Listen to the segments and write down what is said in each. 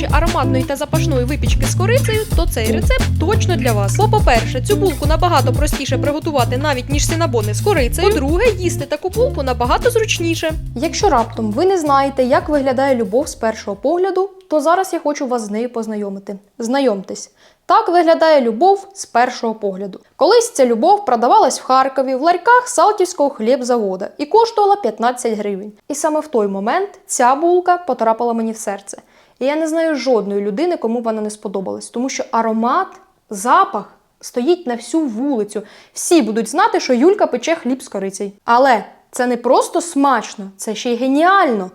любителі ароматної та запашної випічки з корицею, то цей рецепт точно для вас. Бо, по-перше, цю булку набагато простіше приготувати навіть ніж синабони з корицею. По-друге, їсти таку булку набагато зручніше. Якщо раптом ви не знаєте, як виглядає любов з першого погляду, то зараз я хочу вас з нею познайомити. Знайомтесь. Так виглядає любов з першого погляду. Колись ця любов продавалась в Харкові в ларьках Салтівського хлібзавода і коштувала 15 гривень. І саме в той момент ця булка потрапила мені в серце. І я не знаю жодної людини, кому вона не сподобалась, тому що аромат, запах стоїть на всю вулицю. Всі будуть знати, що Юлька пече хліб з корицей. Але це не просто смачно, це ще й геніально.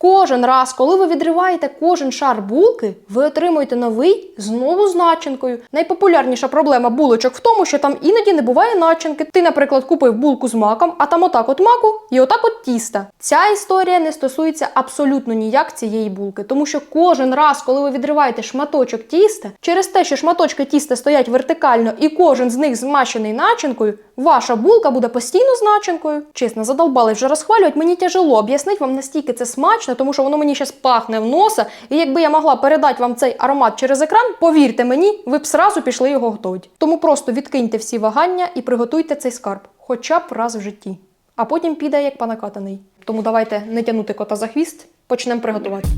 Кожен раз, коли ви відриваєте кожен шар булки, ви отримуєте новий знову з начинкою. Найпопулярніша проблема булочок в тому, що там іноді не буває начинки. Ти, наприклад, купив булку з маком, а там отак от маку і отак от тіста. Ця історія не стосується абсолютно ніяк цієї булки, тому що кожен раз, коли ви відриваєте шматочок тіста, через те, що шматочки тіста стоять вертикально і кожен з них змащений начинкою, ваша булка буде постійно з начинкою. Чесно, задолбали вже розхвалювати. Мені тяжело об'яснити вам настільки це смачно, тому що воно мені зараз пахне в носа. І якби я могла передати вам цей аромат через екран, повірте мені, ви б сразу пішли його готувати. Тому просто відкиньте всі вагання і приготуйте цей скарб, хоча б раз в житті. А потім піде як панакатаний. Тому давайте не тягнути кота за хвіст, почнемо приготувати.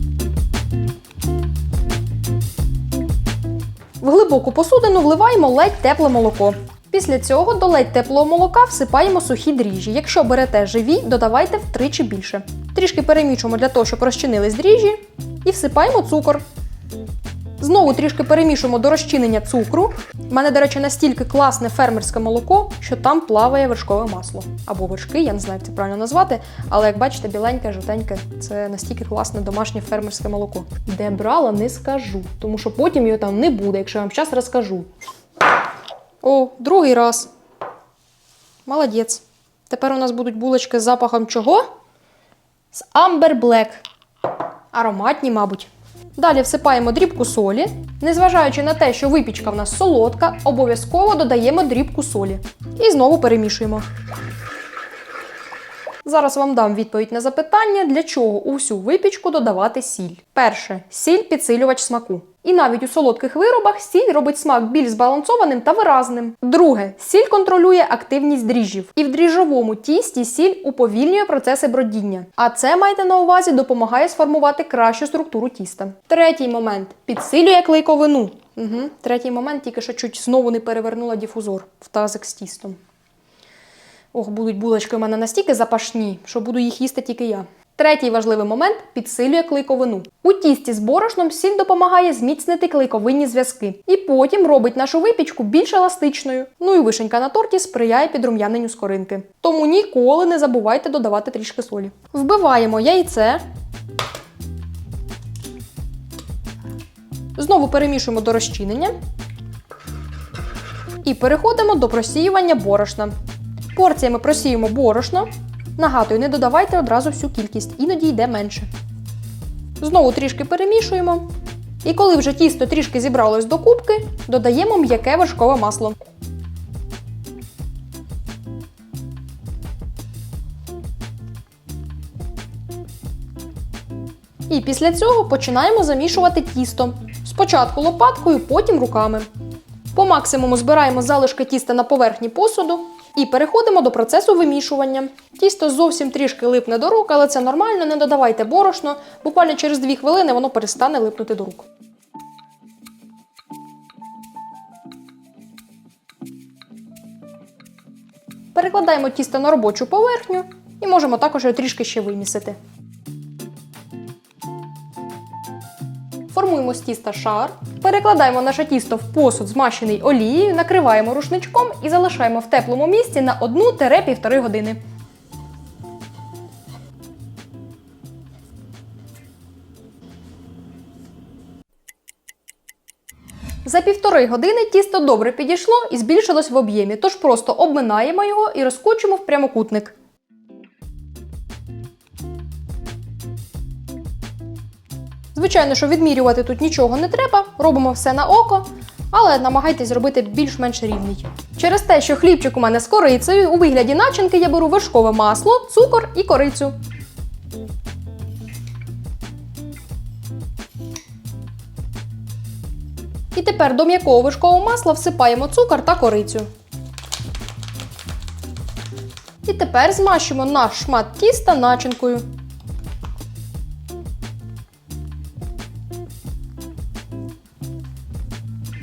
В глибоку посудину вливаємо ледь тепле молоко. Після цього до ледь теплого молока всипаємо сухі дріжджі. Якщо берете живі, додавайте втричі більше. Трішки перемішуємо для того, щоб розчинились дріжджі, і всипаємо цукор. Знову трішки перемішуємо до розчинення цукру. У мене, до речі, настільки класне фермерське молоко, що там плаває вершкове масло. Або вершки, я не знаю, як це правильно назвати. Але як бачите, біленьке, жовтеньке це настільки класне домашнє фермерське молоко. Де брала, не скажу, тому що потім його там не буде, якщо я вам зараз розкажу. О, другий раз. Молодець. Тепер у нас будуть булочки з запахом чого? З Amber Black. Ароматні, мабуть. Далі всипаємо дрібку солі. Незважаючи на те, що випічка в нас солодка, обов'язково додаємо дрібку солі. І знову перемішуємо. Зараз вам дам відповідь на запитання, для чого у всю випічку додавати сіль. Перше сіль підсилювач смаку. І навіть у солодких виробах сіль робить смак більш збалансованим та виразним. Друге, сіль контролює активність дріжджів. І в дріжджовому тісті сіль уповільнює процеси бродіння. А це майте на увазі допомагає сформувати кращу структуру тіста. Третій момент підсилює клейковину. Угу. Третій момент тільки що чуть знову не перевернула діфузор в тазик з тістом. Ох, будуть булочки у мене настільки запашні, що буду їх їсти тільки я. Третій важливий момент підсилює клейковину. У тісті з борошном сіль допомагає зміцнити клейковинні зв'язки і потім робить нашу випічку більш еластичною. Ну і вишенька на торті сприяє підрум'яненню скоринки. Тому ніколи не забувайте додавати трішки солі. Вбиваємо яйце. Знову перемішуємо до розчинення. І переходимо до просіювання борошна. Порціями просіємо борошно. Нагадую, не додавайте одразу всю кількість, іноді йде менше. Знову трішки перемішуємо. І коли вже тісто трішки зібралось до кубки, додаємо м'яке вершкове масло. І після цього починаємо замішувати тісто. Спочатку лопаткою, потім руками. По максимуму збираємо залишки тіста на поверхні посуду і переходимо до процесу вимішування. Тісто зовсім трішки липне до рук, але це нормально, не додавайте борошно. Буквально через 2 хвилини воно перестане липнути до рук. Перекладаємо тісто на робочу поверхню і можемо також його трішки ще вимісити. Формуємо з тіста шар, перекладаємо наше тісто в посуд, змащений олією, накриваємо рушничком і залишаємо в теплому місці на 1-1,5 години. За півтори години тісто добре підійшло і збільшилось в об'ємі, тож просто обминаємо його і розкочимо в прямокутник. Звичайно, що відмірювати тут нічого не треба, робимо все на око, але намагайтесь зробити більш-менш рівний. Через те, що хлібчик у мене з корицею, у вигляді начинки я беру вершкове масло, цукор і корицю. І тепер до м'якого вишкового масла всипаємо цукор та корицю. І тепер змащуємо наш шмат тіста начинкою.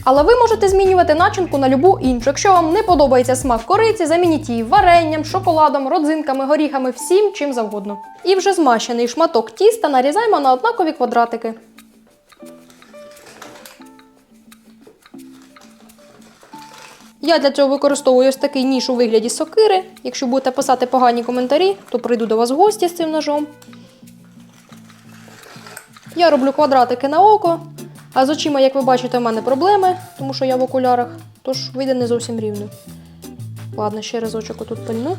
Але ви можете змінювати начинку на любу іншу. Якщо вам не подобається смак кориці, замініть її варенням, шоколадом, родзинками, горіхами, всім чим завгодно. І вже змащений шматок тіста нарізаємо на однакові квадратики. Я для цього використовую ось такий ніж у вигляді сокири. Якщо будете писати погані коментарі, то прийду до вас в гості з цим ножом. Я роблю квадратики на око, а з очима, як ви бачите, в мене проблеми, тому що я в окулярах, тож вийде не зовсім рівно. Ладно, ще разочок отут пильну.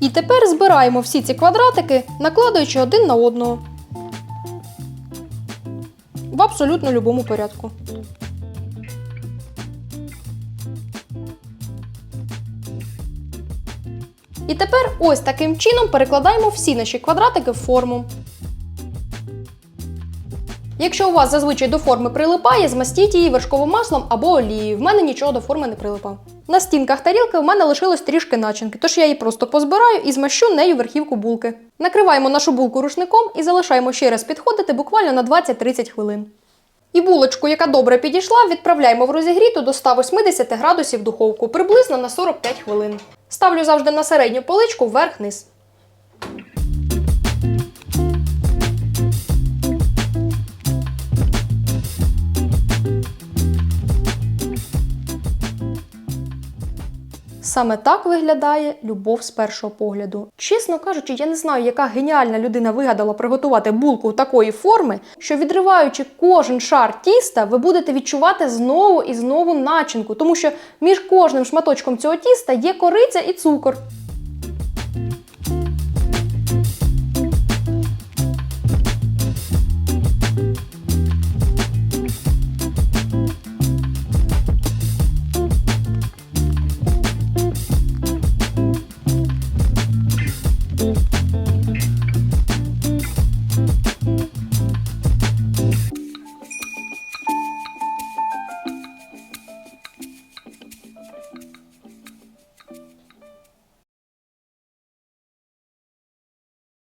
І тепер збираємо всі ці квадратики, накладаючи один на одного. В абсолютно будь-якому порядку. І тепер ось таким чином перекладаємо всі наші квадратики в форму. Якщо у вас зазвичай до форми прилипає, змастіть її вершковим маслом або олією. В мене нічого до форми не прилипав. На стінках тарілки в мене лишилось трішки начинки, тож я її просто позбираю і змащу нею верхівку булки. Накриваємо нашу булку рушником і залишаємо ще раз підходити буквально на 20-30 хвилин. І булочку, яка добре підійшла, відправляємо в розігріту до 180 градусів духовку приблизно на 45 хвилин. Ставлю завжди на середню поличку вверх-низ. Саме так виглядає любов з першого погляду. Чесно кажучи, я не знаю, яка геніальна людина вигадала приготувати булку такої форми, що відриваючи кожен шар тіста, ви будете відчувати знову і знову начинку, тому що між кожним шматочком цього тіста є кориця і цукор.